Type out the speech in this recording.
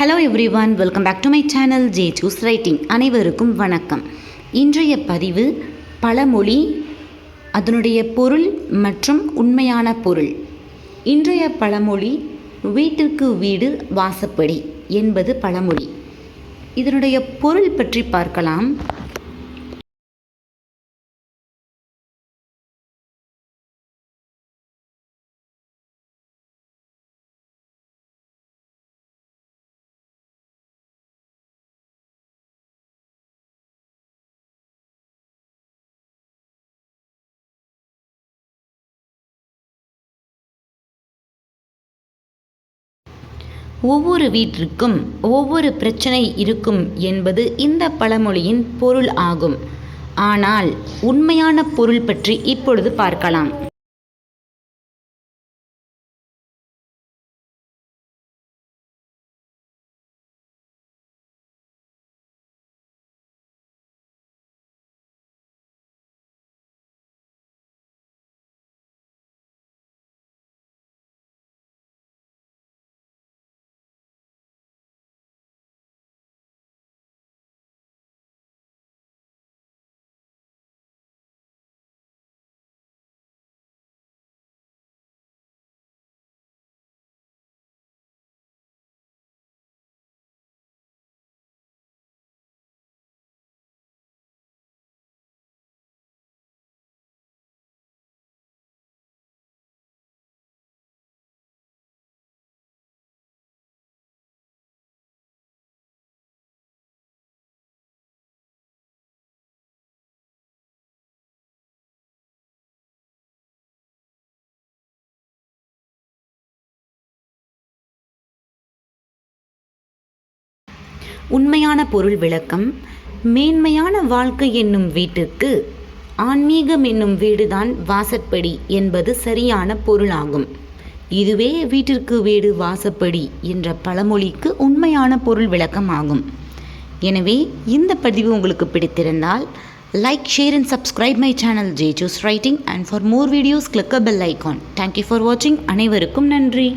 Hello everyone welcome back to my channel J juice writing அனைவருக்கும் வணக்கம். இன்றைய பதிவு பழமொழி அதனுடைய பொருள் மற்றும் உண்மையான பொருள். இன்றைய பழமொழி வீட்டிற்கு வீடு வாசப்படி என்பது பழமொழி. இதனுடைய பொருள் பற்றி பார்க்கலாம். ஒவ்வொரு வீட்டிற்கும் ஒவ்வொரு பிரச்சனை இருக்கும் என்பது இந்த பழமொழியின் பொருள் ஆகும். ஆனால் உண்மையான பொருள் பற்றி இப்பொழுது பார்க்கலாம். உண்மையான பொருள் விளக்கம் மேன்மையான வாழ்க்கை என்னும் வீட்டிற்கு ஆன்மீகம் என்னும் வீடுதான் வாசற்படி என்பது சரியான பொருளாகும். இதுவே வீட்டிற்கு வீடு வாசப்படி என்ற பழமொழிக்கு உண்மையான பொருள் விளக்கம் ஆகும் எனவே இந்த பதிவு உங்களுக்கு பிடித்திருந்தால் like share and subscribe my channel J juice writing and for more videos click bell icon thank you for வாட்சிங் அனைவருக்கும் நன்றி.